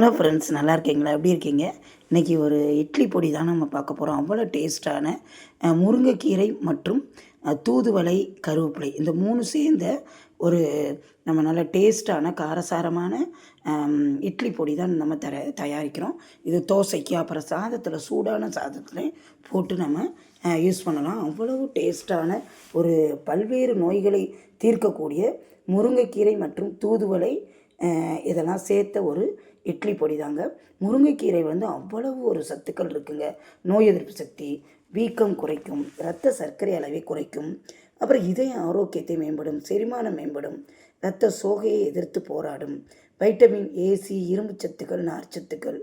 Hello friends நல்லா இருக்கீங்களா? எப்படி இருக்கீங்க? இன்றைக்கி ஒரு இட்லி பொடி தான் நம்ம பார்க்க போகிறோம் அவ்வளோ டேஸ்ட்டான முருங்கைக்கீரை மற்றும் தூதுவளை கருவேப்பிலை. இந்த மூணு சேர்ந்த ஒரு நம்ம நல்ல டேஸ்ட்டான காரசாரமான இட்லி பொடி தான் நம்ம தர தயாரிக்கிறோம். இது தோசைக்கு அப்புறம் சாதத்தில் சூடான சாதத்தில் போட்டு நம்ம யூஸ் பண்ணலாம். அவ்வளவு டேஸ்ட்டான ஒரு பல்வேறு நோய்களை தீர்க்கக்கூடிய முருங்கைக்கீரை மற்றும் தூதுவளை இதெல்லாம் சேர்த்த ஒரு இட்லி பொடி தாங்க முருங்கைக்கீரை வந்து அவ்வளவு ஒரு சத்துக்கள் இருக்குங்க. நோய் எதிர்ப்பு சக்தி வீக்கம் குறைக்கும் இரத்த சர்க்கரை அளவை குறைக்கும் அப்புறம் இதய ஆரோக்கியத்தை மேம்படும் செரிமானம் மேம்படும் இரத்த சோகையை எதிர்த்து போராடும் வைட்டமின் ஏசி இரும்பு சத்துக்கள் நார்ச்சத்துக்கள்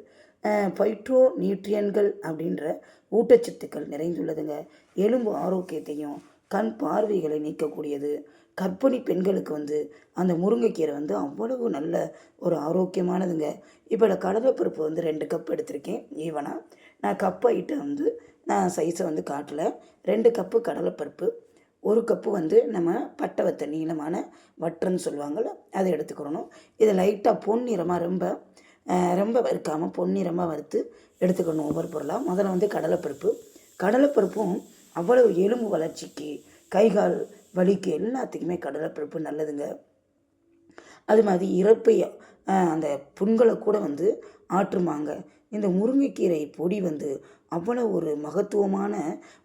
ஃபைட்ரோ நியூட்ரியன்கள் அப்படின்ற ஊட்டச்சத்துக்கள் நிறைந்துள்ளதுங்க. எலும்பு ஆரோக்கியத்தையும் கண் பார்வைகளை நீக்கக்கூடியது. கர்ப்பிணி பெண்களுக்கு வந்து அந்த முருங்கைக்கீரை வந்து அவ்வளவு நல்ல ஒரு ஆரோக்கியமானதுங்க. இப்போ நான் கடலைப்பருப்பு வந்து ரெண்டு கப் எடுத்திருக்கேன் ஈவனாக நான் கப் ஐட்டம் வந்து நான் சைஸை வந்து காட்டல. ரெண்டு கப்பு கடலைப்பருப்பு ஒரு கப்பு வந்து நம்ம பட்டை வத்த நீளமான வட்டுன்னு சொல்லுவாங்கள்ல அதை எடுத்துக்கிறணும் இதை லைட்டாக பொன்னிறமாக ரொம்ப ரொம்ப வறுக்காமல் பொன்னிறமாக வறுத்து எடுத்துக்கணும் ஒவ்வொரு பொருளாக முதல்ல வந்து கடலைப்பருப்பு. கடலைப்பருப்பும் அவ்வளவு எலும்பு வளர்ச்சிக்கு கைகால் வலிக்கு எல்லாத்துக்குமே கடலைப்பருப்பு நல்லதுங்க. அது மாதிரி இறப்பைய அந்த புண்களை கூட வந்து ஆற்றுமாங்க. இந்த முருங்கைக்கீரை பொடி வந்து அவ்வளோ ஒரு மகத்துவமான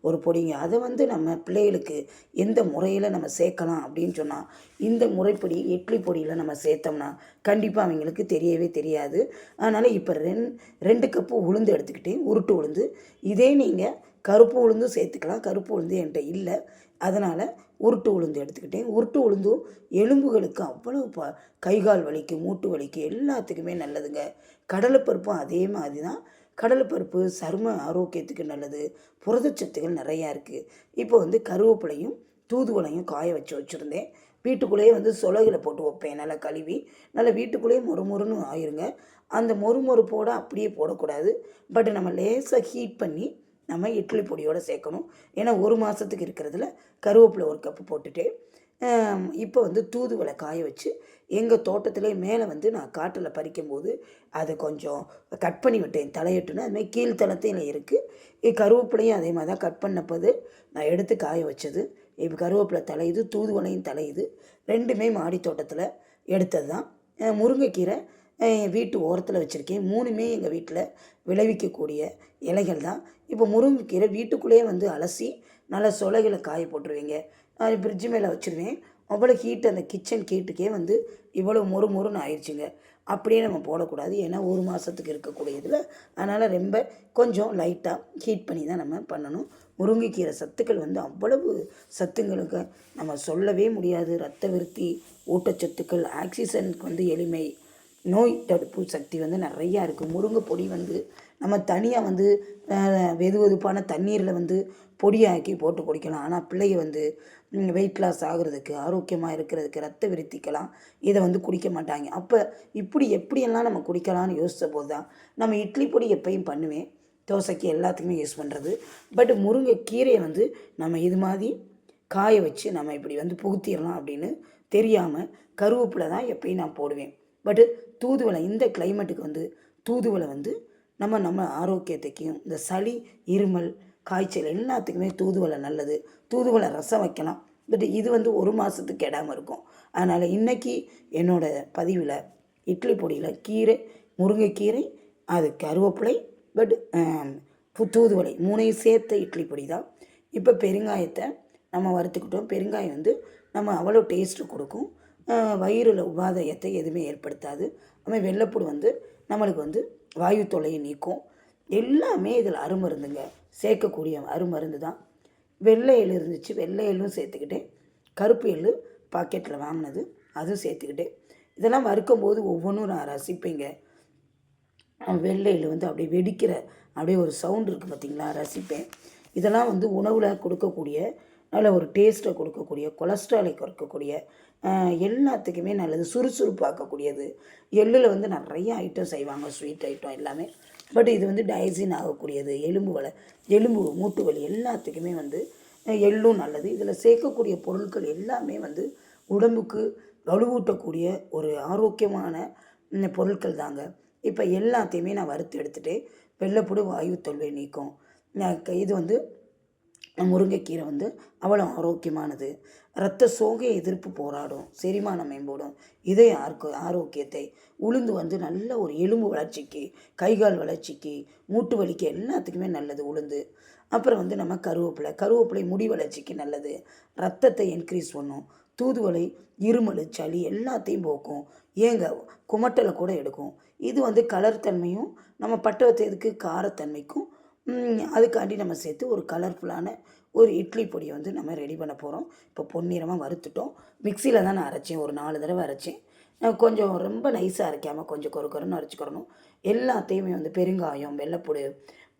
ஒரு பொடிங்க. அதை வந்து நம்ம பிள்ளைகளுக்கு எந்த முறையில் நம்ம சேர்க்கலாம் அப்படின்னு சொன்னால் இந்த முறைப்படி இட்லி பொடியில் நம்ம சேர்த்தோம்னா கண்டிப்பாக அவங்களுக்கு தெரியவே தெரியாது. அதனால் இப்போ ரெண் ரெண்டு கப்பு உளுந்து எடுத்துக்கிட்டேன் உருட்டு உளுந்து இதே நீங்கள் கருப்பு உளுந்தும் சேர்த்துக்கலாம். கருப்பு உளுந்து என்கிட்ட இல்லை. அதனால் உருட்டு உளுந்து எடுத்துக்கிட்டேன். உருட்டு உளுந்தும் எலும்புகளுக்கு அவ்வளவு ப கைகால் வலிக்கு மூட்டு வலிக்கு எல்லாத்துக்குமே நல்லதுங்க. கடலைப்பருப்பும் அதே மாதிரி தான் கடலைப்பருப்பு சரும ஆரோக்கியத்துக்கு நல்லது. புரதச்சத்துகள் நிறையா இருக்குது இப்போ வந்து கருவேப்பிலையும் தூதுவளையும் காய வச்சு வச்சுருந்தேன். வீட்டுக்குள்ளேயே வந்து சொலகில போட்டு வைப்பேன். நல்லா கழுவி நல்லா வீட்டுக்குள்ளேயே மொறுமொறுன்னு ஆயிருங்க. அந்த மொறுமொறுப்போடு அப்படியே போடக்கூடாது. பட் நம்ம லேசாக ஹீட் பண்ணி நம்ம இட்லி பொடியோடு சேர்க்கணும். ஏன்னா ஒரு மாதத்துக்கு இருக்கிறதுல கருவேப்பிலை ஒரு கப்பு போட்டுட்டு இப்போ வந்து தூதுவளை காய வச்சு எங்கள் தோட்டத்திலே மேலே வந்து நான் காட்டில் பறிக்கும்போது அதை கொஞ்சம் கட் பண்ணி விட்டேன். தலையட்டுன்னு அதுமாதிரி கீழ்த்தளத்தில் இருக்குது கருவேப்பிலையும் அதே மாதிரி தான் கட் பண்ணப்போது நான் எடுத்து காய வச்சது. இப்போ கருவேப்பிலை தலையுது தூதுவளையும் தலையுது. ரெண்டுமே மாடி தோட்டத்தில் எடுத்தது தான் முருங்கைக்கீரை என் வீட்டு ஓரத்தில் வச்சுருக்கேன். மூணுமே எங்கள் வீட்டில் விளைவிக்கக்கூடிய இலைகள் தான். இப்போ முருங்கைக்கீரை வீட்டுக்குள்ளேயே வந்து அலசி நல்லா சொலைகளை காய போட்டுருவீங்க. அது ஃப்ரிட்ஜு மேலே வச்சுருவேன். அவ்வளோ ஹீட் அந்த கிச்சன் ஹீட்டுக்கே வந்து இவ்வளோ மொறு மொறுன்னு ஆயிடுச்சுங்க அப்படியே நம்ம போடக்கூடாது. ஏன்னா ஒரு மாதத்துக்கு இருக்கக்கூடியதில். அதனால் ரொம்ப கொஞ்சம் லைட்டாக ஹீட் பண்ணி தான் நம்ம பண்ணணும். முருங்கைக்கீரை சத்துக்கள் வந்து அவ்வளவு சத்துங்களுக்கு நம்ம சொல்லவே முடியாது. ரத்த விருத்தி ஊட்டச்சத்துக்கள் ஆக்சிஜனுக்கு வந்து எளிமை. நோய் தடுப்பு சக்தி வந்து நிறையா இருக்குது முருங்கை பொடி வந்து நம்ம தனியாக வந்து வெது வெதுப்பான தண்ணீரில் வந்து பொடியாக்கி போட்டு குடிக்கலாம். ஆனால் பிள்ளைய வந்து வெயிட் லாஸ் ஆகுறதுக்கு ஆரோக்கியமாக இருக்கிறதுக்கு ரத்த விருத்திக்கலாம். இதை வந்து குடிக்க மாட்டாங்க. அப்போ இப்படி எப்படியெல்லாம் நம்ம குடிக்கலாம்னு யோசித்த போது தான் நம்ம இட்லி பொடி எப்பயும் பண்ணுவேன் தோசைக்கு எல்லாத்துக்குமே யூஸ் பண்ணுறது பட் முருங்கை கீரையை வந்து நம்ம இது மாதிரி காய வச்சு நம்ம இப்படி வந்து புகுத்திடலாம் அப்படின்னு தெரியாமல் கருவேப்பிலை தான் எப்பயும் நான் போடுவேன். பட்டு தூதுவளை இந்த கிளைமேட்டுக்கு வந்து தூதுவளை வந்து நம்ம நம்ம ஆரோக்கியத்துக்கும் இந்த சளி இருமல் காய்ச்சல் எல்லாத்துக்குமே தூதுவளை நல்லது. தூதுவளை ரசம் வைக்கலாம். பட் இது வந்து ஒரு மாதத்துக்கு கெடாமல் இருக்கும். அதனால் இன்றைக்கி என்னோடய பதிவில் இட்லி பொடியில் கீரை முருங்கைக்கீரை அது கருவேப்பிலை பட் தூதுவளை மூணையும் சேர்த்த இட்லி பொடி தான். இப்போ பெருங்காயத்தை நம்ம வறுத்துக்கிட்டோம். பெருங்காயம் வந்து நம்ம அவ்வளோ டேஸ்ட்டு கொடுக்கும். வயிறில் உபாதையத்தை எதுவுமே ஏற்படுத்தாது. அதுமாதிரி வெள்ளைப்பூடு வந்து நம்மளுக்கு வந்து வாயு தொல்லையை நீக்கும். எல்லாமே இதில் அருமருந்துங்க. சேர்க்கக்கூடிய அருமருந்து தான். வெள்ளை எள் இருந்துச்சு. வெள்ளை எள்ளும் சேர்த்துக்கிட்டேன் கருப்பு எள் பாக்கெட்டில் வாங்கினது. அதுவும் சேர்த்துக்கிட்டேன் இதெல்லாம் வறுக்கும்போது ஒவ்வொன்றும் நான் ரசிப்பேங்க. வெள்ளையில் வந்து அப்படியே வெடிக்கிற அப்படியே ஒரு சவுண்ட் இருக்குது பார்த்திங்களா ரசிப்பேன். இதெல்லாம் வந்து உணவில் கொடுக்கக்கூடிய நல்ல ஒரு டேஸ்ட்டை கொடுக்கக்கூடிய கொலஸ்ட்ராலை குறைக்கக்கூடிய எல்லாத்துக்குமே நல்லது. சுறுசுறுப்பாக்கக்கூடியது. எள்ளில் வந்து நிறைய ஐட்டம் செய்வாங்க. ஸ்வீட் ஐட்டம் எல்லாமே. பட் இது வந்து டைஜின் ஆகக்கூடியது. எலும்பு வலை எலும்பு மூட்டு வலி எல்லாத்துக்குமே வந்து எள்ளும் நல்லது. இதில் சேர்க்கக்கூடிய பொருட்கள் எல்லாமே வந்து உடம்புக்கு வலுவூட்டக்கூடிய ஒரு ஆரோக்கியமான பொருட்கள் தாங்க. இப்போ எல்லாத்தையுமே நான் வறுத்து எடுத்துகிட்டு வெள்ளைப்புடு வாயு தொல்லை நீக்கும். நான் இது வந்து முருங்கைக்கீரை வந்து அவ்வளோ ஆரோக்கியமானது. இரத்த சோகை எதிர்ப்பு போராடும் செரிமானம் மேம்படும் இதய ஆர்க்கு ஆரோக்கியத்தை உளுந்து வந்து நல்ல ஒரு எலும்பு வளர்ச்சிக்கு கைகால் வளர்ச்சிக்கு மூட்டு வலிக்கு எல்லாத்துக்குமே நல்லது உளுந்து. அப்புறம் வந்து நம்ம கருவேப்பிலை கருவேப்பிலை முடி வளர்ச்சிக்கு நல்லது. ரத்தத்தை இன்க்ரீஸ் பண்ணும். தூதுவளை இருமல் சளி எல்லாத்தையும் போக்கும். ஏங்க குமட்டலை கூட எடுக்கும். இது வந்து கலர் தன்மையும் நம்ம பட்டவத்ததுக்கு காரத்தன்மைக்கும் அதுக்காண்டி நம்ம சேர்த்து ஒரு கலர்ஃபுல்லான ஒரு இட்லி பொடியை வந்து நம்ம ரெடி பண்ண போகிறோம் இப்போ பொன்னிறமாக வறுத்துட்டோம். மிக்சியில் தான் நான் அரைச்சேன். ஒரு நாலு தடவை அரைச்சேன். கொஞ்சம் ரொம்ப நைஸாக அரைக்காமல் கொஞ்சம் கொரு கொருன்னு அரைச்சிக்கிறணும் எல்லாத்தையுமே வந்து பெருங்காயம் வெள்ளைப்பூடு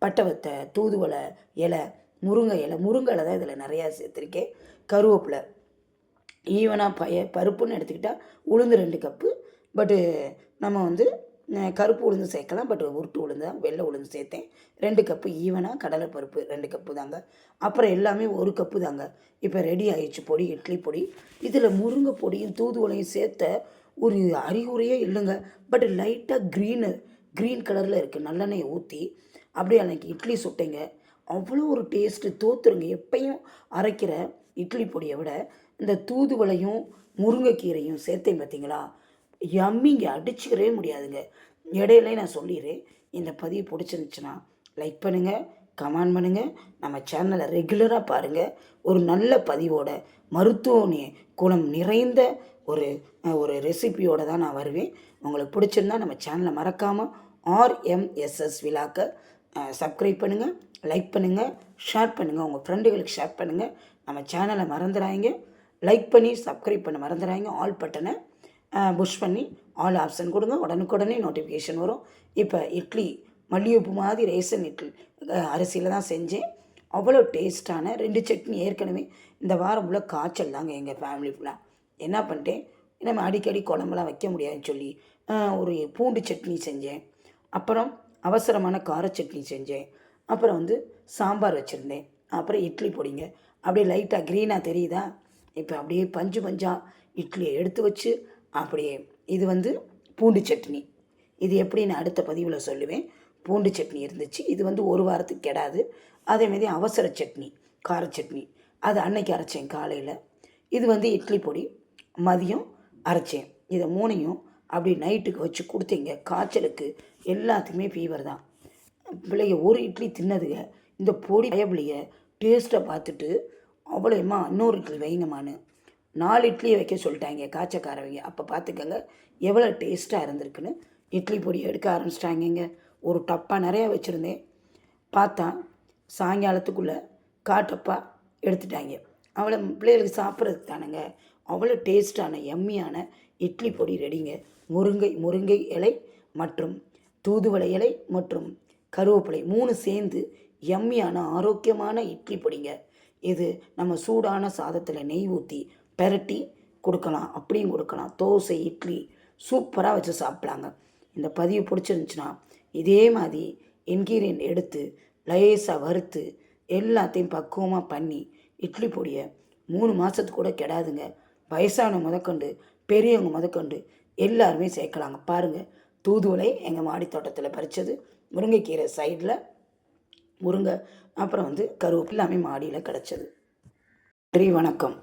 பட்டவத்தை தூதுவளை இலை முருங்கை இலை முருங்கை இலை தான் இதில் நிறையா சேர்த்துருக்கேன். கருவேப்பிலை ஈவனாக பய பருப்புன்னு எடுத்துக்கிட்டால் உளுந்து ரெண்டு கப்பு பட்டு நம்ம வந்து கருப்பு உளுந்து சேர்க்கலாம் பட் உருட்டு உளுந்து தான் வெள்ளை உளுந்து சேர்த்தேன். ரெண்டு கப்பு ஈவனாக கடலைப்பருப்பு ரெண்டு கப்பு தாங்க. அப்புறம் எல்லாமே ஒரு கப்பு தாங்க. இப்போ ரெடி ஆயிடுச்சு பொடி இட்லி பொடி. இதில் முருங்கை பொடியும் தூதுவளையும் சேர்த்த ஒரு அறிகுறியே இல்லைங்க. பட் லைட்டாக க்ரீனு க்ரீன் கலரில் இருக்குது நல்லெண்ணெயை ஊற்றி அப்படியே அன்றைக்கி இட்லி சுட்டேங்க. அவ்வளோ ஒரு டேஸ்ட்டு தோத்துருங்க. எப்பயும் அரைக்கிற இட்லி பொடியை விட இந்த தூதுவளையும் முருங்கைக்கீரையும் சேர்த்தேன் பார்த்தீங்களா யம்மிங்க அடிச்சுக்கிறவே முடியாதுங்க. இடையில நான் சொல்லிடுறேன். இந்த பதிவு பிடிச்சிருந்துச்சுன்னா லைக் பண்ணுங்கள் கமெண்ட் பண்ணுங்கள் நம்ம சேனலை ரெகுலராக பாருங்கள் ஒரு நல்ல பதிவோட மருத்துவ குணம் நிறைந்த ஒரு ஒரு ரெசிபியோடு தான் நான் வருவேன். உங்களுக்கு பிடிச்சிருந்தா நம்ம சேனலை மறக்காமல் ஆர்எம்எஸ்எஸ் விழாக்க சப்ஸ்கிரைப் பண்ணுங்கள் லைக் பண்ணுங்கள் ஷேர் பண்ணுங்கள் உங்கள் ஃப்ரெண்டுகளுக்கு ஷேர் பண்ணுங்கள் நம்ம சேனலை மறந்துடாங்க லைக் பண்ணி சப்ஸ்கிரைப் பண்ண மறந்துடாங்க ஆல் பட்டனை புஷ் பண்ணி ஆல் ஆப்ஷன் கொடுங்க. உடனுக்குடனே நோட்டிஃபிகேஷன் வரும். இப்போ இட்லி மல்லிகைப்பூ மாதிரி ரேசன் இட்லி அரிசியில் தான் செஞ்சேன். அவ்வளோ டேஸ்ட்டான ரெண்டு சட்னி ஏற்கனவே இந்த வாரம் ஃபுல்லாக காய்ச்சல் தாங்க எங்கள் ஃபேமிலி ஃபுல்லாக என்ன பண்ணிட்டேன்? நம்ம அடிக்கடி குழம்புலாம் வைக்க முடியாதுன்னு சொல்லி ஒரு பூண்டு சட்னி செஞ்சேன். அப்புறம் அவசரமான கார சட்னி செஞ்சேன். அப்புறம் வந்து சாம்பார் வச்சுருந்தேன். அப்புறம் இட்லி பொடிங்க. அப்படியே லைட்டாக க்ரீனாக தெரியுதா? இப்போ அப்படியே பஞ்சு பஞ்சாக இட்லியை எடுத்து வச்சு அப்படியே. இது வந்து பூண்டு சட்னி. இது எப்படி நான் அடுத்த பதிவில் சொல்லுவேன். பூண்டு சட்னி இருந்துச்சு. இது வந்து ஒரு வாரத்துக்கு கெடாது. அதேமாரி அவசர சட்னி கார சட்னி. அது அன்னைக்கு அரைச்சேன் காலையில். இது வந்து இட்லி பொடி மதியம் அரைச்சேன். இதை மூணையும் அப்படி நைட்டுக்கு வச்சு கொடுத்தீங்க. காய்ச்சலுக்கு எல்லாத்துக்குமே ஃபீவர் தான். பிள்ளைங்க ஒரு இட்லி தின்னதுங்க. இந்த பொடி பயபிள்ளைய டேஸ்ட்டை பார்த்துட்டு அவ்வளோமா இன்னொரு இட்லி வைங்கம்மான்னு நாலு இட்லியை வைக்க சொல்லிட்டாங்க காய்ச்சக்காரவங்க. அப்போ பார்த்துக்கங்க எவ்வளோ டேஸ்ட்டாக இருந்திருக்குன்னு. இட்லி பொடி எடுக்க ஆரம்பிச்சிட்டாங்கங்க. ஒரு டப்பா நிறையா வச்சுருந்தேன். பார்த்தா சாயங்காலத்துக்குள்ளே காட்டப்பா எடுத்துட்டாங்க. அவ்வளோ பிள்ளைகளுக்கு சாப்பிட்றதுக்கு தானேங்க. அவ்வளோ டேஸ்டான எம்மியான இட்லி பொடி ரெடிங்க முருங்கை முருங்கை இலை மற்றும் தூதுவளை இலை மற்றும் கருவேப்பிலை மூணு சேர்ந்து எம்மியான ஆரோக்கியமான இட்லி பொடிங்க. இது நம்ம சூடான சாதத்தில் நெய் ஊற்றி பெரட்டி கொடுக்கலாம் அப்படியும் கொடுக்கலாம். தோசை இட்லி சூப்பராக வச்சு சாப்பிட்லாங்க. இந்த பதிவு பிடிச்சிருந்துச்சுன்னா இதே மாதிரி இன்கிரியன்ட் எடுத்து லேசாக வறுத்து எல்லாத்தையும் பக்குவமாக பண்ணி இட்லி பொடியை மூணு மாதத்துக்கு கூட கெடாதுங்க. வயசானவங்க முதற்கொண்டு பெரியவங்க முதற்கொண்டு எல்லாருமே சேர்க்கலாங்க. பாருங்கள் தூதுவளை எங்கள் மாடி தோட்டத்தில் பறித்தது முருங்கைக்கீரை சைடில் முருங்கை அப்புறம் வந்து கருவேப்பிலாமே எல்லாமே மாடியில் கிடச்சது. நன்றி வணக்கம்.